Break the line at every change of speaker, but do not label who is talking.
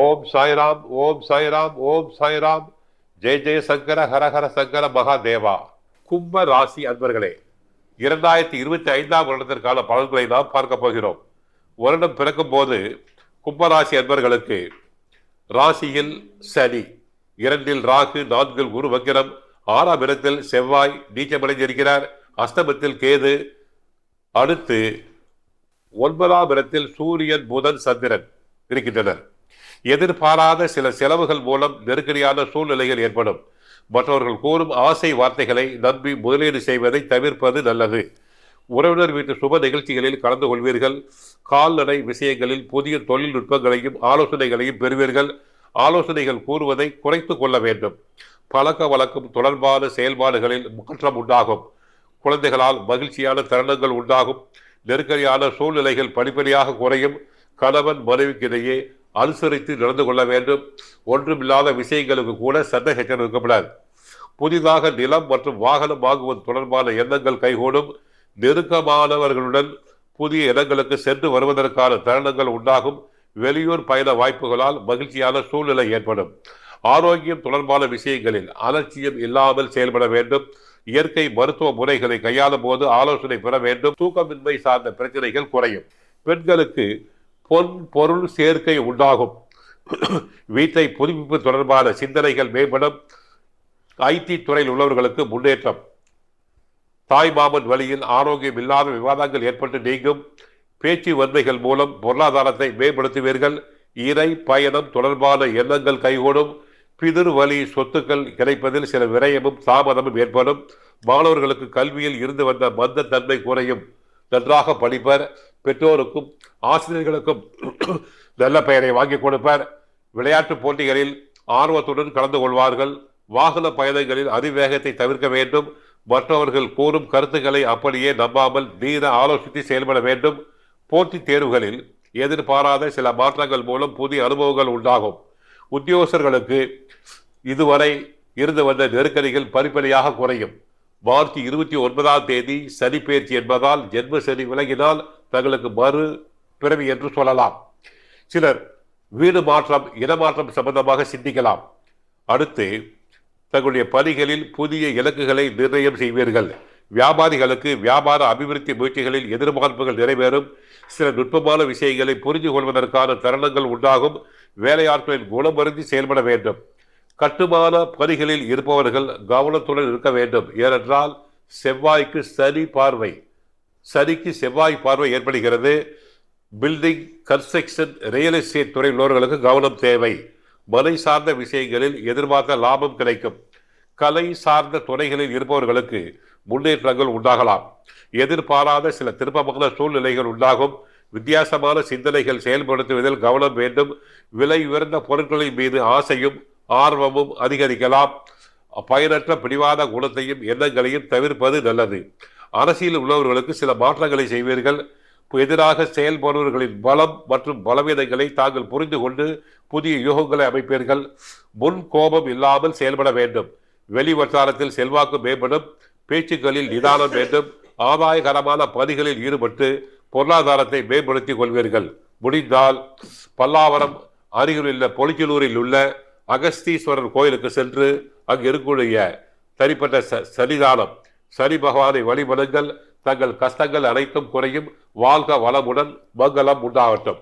ஓம் சாய்ராம் ஓம் சாய்ராம் ஓம் சாய்ராம். ஜெய ஜெய சங்கர ஹரஹர சங்கர மகாதேவா. கும்ப ராசி அன்பர்களே இரண்டாயிரத்தி இருபத்தி ஐந்தாம் வருடத்திற்கான பலன்களை நாம் பார்க்க போகிறோம். வருடம் பிறக்கும் போது கும்பராசி அன்பர்களுக்கு ராசியில் சனி இரண்டில் ராகு நான்கில் குரு வக்கிரம் ஆறாம் இடத்தில் செவ்வாய் நீச்சமடைந்திருக்கிறார். அஸ்தமத்தில் கேது அடுத்து ஒன்பதாம் இடத்தில் சூரியன் புதன் சந்திரன் இருக்கின்றனர். எதிர்பாராத சில செலவுகள் மூலம் நெருக்கடியான சூழ்நிலைகள் ஏற்படும். மற்றவர்கள் கூறும் ஆசை வார்த்தைகளை நம்பி முதலீடு செய்வதை தவிர்ப்பது நல்லது. உறவினர் வீட்டு சுப நிகழ்ச்சிகளில் கலந்து கொள்வீர்கள். கால்நடை விஷயங்களில் புதிய தொழில்நுட்பங்களையும் ஆலோசனைகளையும் பெறுவீர்கள். ஆலோசனைகள் கூறுவதை குறைத்து கொள்ள வேண்டும். பழக்க வழக்கம் தொடர்பான செயல்பாடுகளில் மாற்றம் உண்டாகும். குழந்தைகளால் மகிழ்ச்சியான தருணங்கள் உண்டாகும். நெருக்கடியான சூழ்நிலைகள் படிப்படியாக குறையும். கணவன் மனைவிக்கிடையே அனுசரித்து நடந்து கொள்ள வேண்டும். ஒன்றுமில்லாத விஷயங்களுக்கு கூட சண்டை சச்சரவு இருக்கக்கூடாது புதிதாக நிலம் மற்றும் வாகனம் வாங்குவது தொடர்பான எண்ணங்கள் கைகூடும். நெருக்கமானவர்களுடன் புதிய இடங்களுக்கு சென்று வருவதற்கான தருணங்கள் உண்டாகும். வெளியூர் பயண வாய்ப்புகளால் மகிழ்ச்சியான சூழ்நிலை ஏற்படும். ஆரோக்கியம் தொடர்பான விஷயங்களில் அலட்சியம் இல்லாமல் செயல்பட வேண்டும். இயற்கை மருத்துவ முறைகளை கையாளும் போது ஆலோசனை பெற வேண்டும். தூக்கமின்மை சார்ந்த பிரச்சனைகள் குறையும். பெண்களுக்கு பொன் பொருள் சேர்க்கை உண்டாகும். வீட்டை புதுப்பிப்பு தொடர்பான சிந்தனைகள் மேம்படும். ஐடி துறையில் உள்ளவர்களுக்கு முன்னேற்றம். தாய் மாமன் வழியில் ஆரோக்கியம் இல்லாத விவாதங்கள் ஏற்பட்டு நீங்கும். பேச்சு வன்மைகள் மூலம் பொருளாதாரத்தை மேம்படுத்துவீர்கள். இறை பயணம் தொடர்பான எண்ணங்கள் கைகூடும். பிதிர் வழி சொத்துக்கள் கிடைப்பதில் சில விரயமும் தாமதமும் ஏற்படும். மாணவர்களுக்கு கல்வியில் இருந்து வந்த மந்த தன்மை குறையும் நன்றாக படிப்பர். பெற்றோருக்கும் ஆசிரியர்களுக்கும் நல்ல பெயரை வாங்கி கொடுப்பர். விளையாட்டு போட்டிகளில் ஆர்வத்துடன் கலந்து கொள்வார்கள். வாகன பயணங்களில் அதிவேகத்தை தவிர்க்க வேண்டும். மற்றவர்கள் கூறும் கருத்துக்களை அப்படியே நம்பாமல் நீர ஆலோசித்து செயல்பட வேண்டும். போட்டித் தேர்வுகளில் எதிர்பாராத சில மாற்றங்கள் மூலம் புதிய அனுபவங்கள் உண்டாகும். உத்தியோகஸ்தர்களுக்கு இதுவரை இருந்து வந்த நெருக்கடிகள் படிப்படியாக குறையும். மார்ச் இருபத்தி ஒன்பதாம் தேதி சனி பயிற்சி என்பதால் ஜென்ம சனி விலகினால் தங்களுக்கு மறு பிறவி என்று சொல்லலாம். சிலர் வீடு மாற்றம் இடமாற்றம் சம்பந்தமாக சிந்திக்கலாம். அடுத்து தங்களுடைய பணிகளில் புதிய இலக்குகளை நிர்ணயம் செய்வீர்கள். வியாபாரிகளுக்கு வியாபார அபிவிருத்தி முயற்சிகளில் எதிர்பார்ப்புகள் நிறைவேறும். சில நுட்பமான விஷயங்களை புரிந்து கொள்வதற்கான தருணங்கள் உண்டாகும். வேலையாட்களின் குணமருந்தி செயல்பட வேண்டும். கட்டுமான பணிகளில் இருப்பவர்கள் கவனத்துடன் இருக்க வேண்டும். ஏனென்றால் செவ்வாய்க்கு சனி பார்வை. சனிக்கு செவ்வாய் பார்வை ஏற்படுகிறது. பில்டிங் கன்ஸ்ட்ரக்ஷன் ரியல் எஸ்டேட் துறை உள்ளவர்களுக்கு கவனம் தேவை. மலை சார்ந்த விஷயங்களில் எதிர்பார்த்த லாபம் கிடைக்கும். கலை சார்ந்த துறைகளில் இருப்பவர்களுக்கு முன்னேற்றங்கள் உண்டாகலாம். எதிர்பாராத சில திருப்பமான சூழ்நிலைகள் உண்டாகும். வித்தியாசமான சிந்தனைகள் செயல்படுத்துவதில் கவனம் வேண்டும். விலை உயர்ந்த பொருட்களின் மீது ஆசையும் ஆர்வமும் அதிகரிக்கலாம். பயனற்ற பிடிவாத குணத்தையும் எண்ணங்களையும் தவிர்ப்பது நல்லது. அரசியல் உள்ளவர்களுக்கு சில மாற்றங்களை செய்வீர்கள். எதிராக செயல்படுபவர்களின் பலம் மற்றும் பலவீனங்களை தாங்கள் புரிந்து கொண்டு புதிய யூகங்களை அமைப்பீர்கள். முன் கோபம் இல்லாமல் செயல்பட வேண்டும். வெளி வட்டாரத்தில் செல்வாக்கு மேம்படும். பேச்சுக்களில் நிதானம் வேண்டும். ஆதாயகரமான பணிகளில் ஈடுபட்டு பொருளாதாரத்தை மேம்படுத்திக் கொள்வீர்கள். முடிந்தால் பல்லாவரம் அருகிலுள்ள பொலிச்சலூரில் உள்ள அகஸ்தீஸ்வரர் கோயிலுக்கு சென்று அங்கு இருக்கக்கூடிய தனிப்பட்ட ச சன்னிதானம் சனி பகவானை வழிபடுங்கள். தங்கள் கஷ்டங்கள் அனைத்தும் குறையும். வாழ்க வளமுடன் மங்களம் உண்டாகட்டும்.